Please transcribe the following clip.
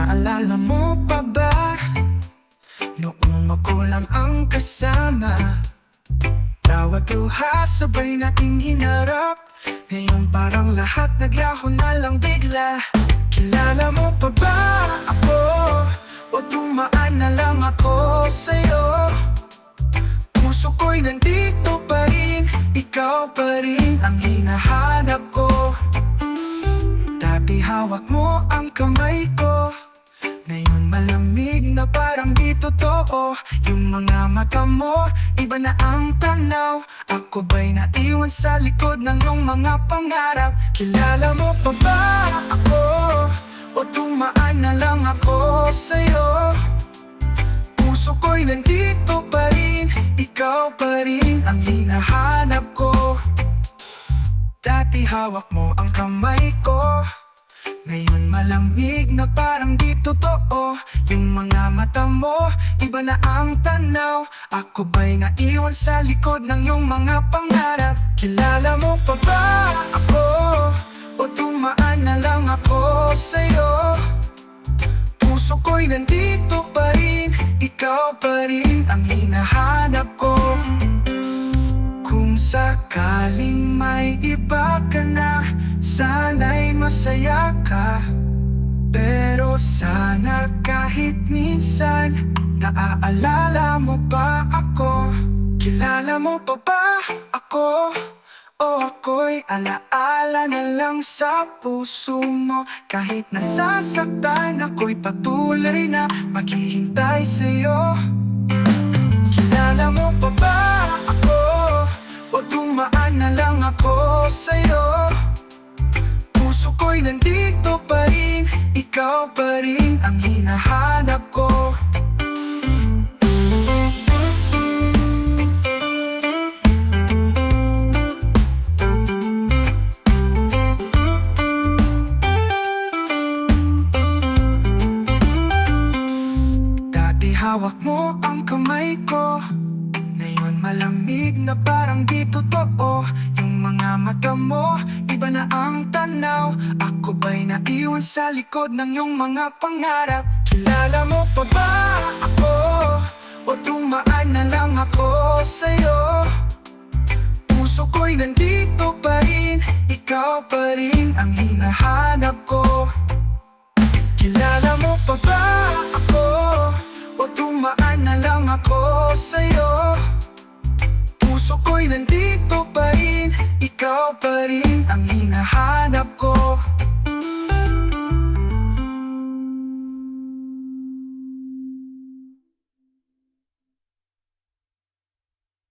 Naalala mo pa ba? Noong ako lang ang kasama Tawa tuha, sabay nating hinarap Ngayon parang lahat naglaho na lang bigla Kilala mo pa ba ako? O tumaan na lang ako sa'yo? Puso ko'y nandito pa rin Ikaw pa rin ang hinahanap ko Dati hawak mo ang kamay ko na parang di totoo. Yung mga mata mo, iba na ang tanaw. Ako ba'y naiwan sa likod ng iyong mga pangarap? Kilala mo pa ba ako? O tumaan na lang ako sa'yo? Puso ko'y nandito pa rin. Ikaw pa rin ang hinahanap ko. Dati hawak mo ang kamay ko Ngayon malamig na parang di totoo. Yung mga mata mo, iba na ang tanaw. Ako ba'y naiwan sa likod ng iyong mga pangarap? Kilala mo pa ba ako? O tumaan na lang ako sa'yo masaya ka Pero sana kahit minsan Naaalala mo ba ako? Kilala mo pa ba ako? O ako'y alaala na lang sa puso mo Kahit nasasaktan ako'y patuloy na maghihintay sa'yo Kilala mo pa ba ako? Ikaw pa rin ang hinahanap ko. Dati hawak mo ang kamay ko. Ngayon malamig na parang di totoo. Yung mga mata mo, iba na ang tanaw. Ako ba'y naiwan sa likod ng iyong mga pangarap? Kilala mo pa ba ako? O tumaan na lang ako sa'yo? Puso ko'y nandito pa rin. Ikaw pa rin ang hinahanap ko. Kilala mo pa ba ako? O tumaan na lang ako sa'yo? Puso ko'y nandito pa rin ikaw pa rin ang hinahanap.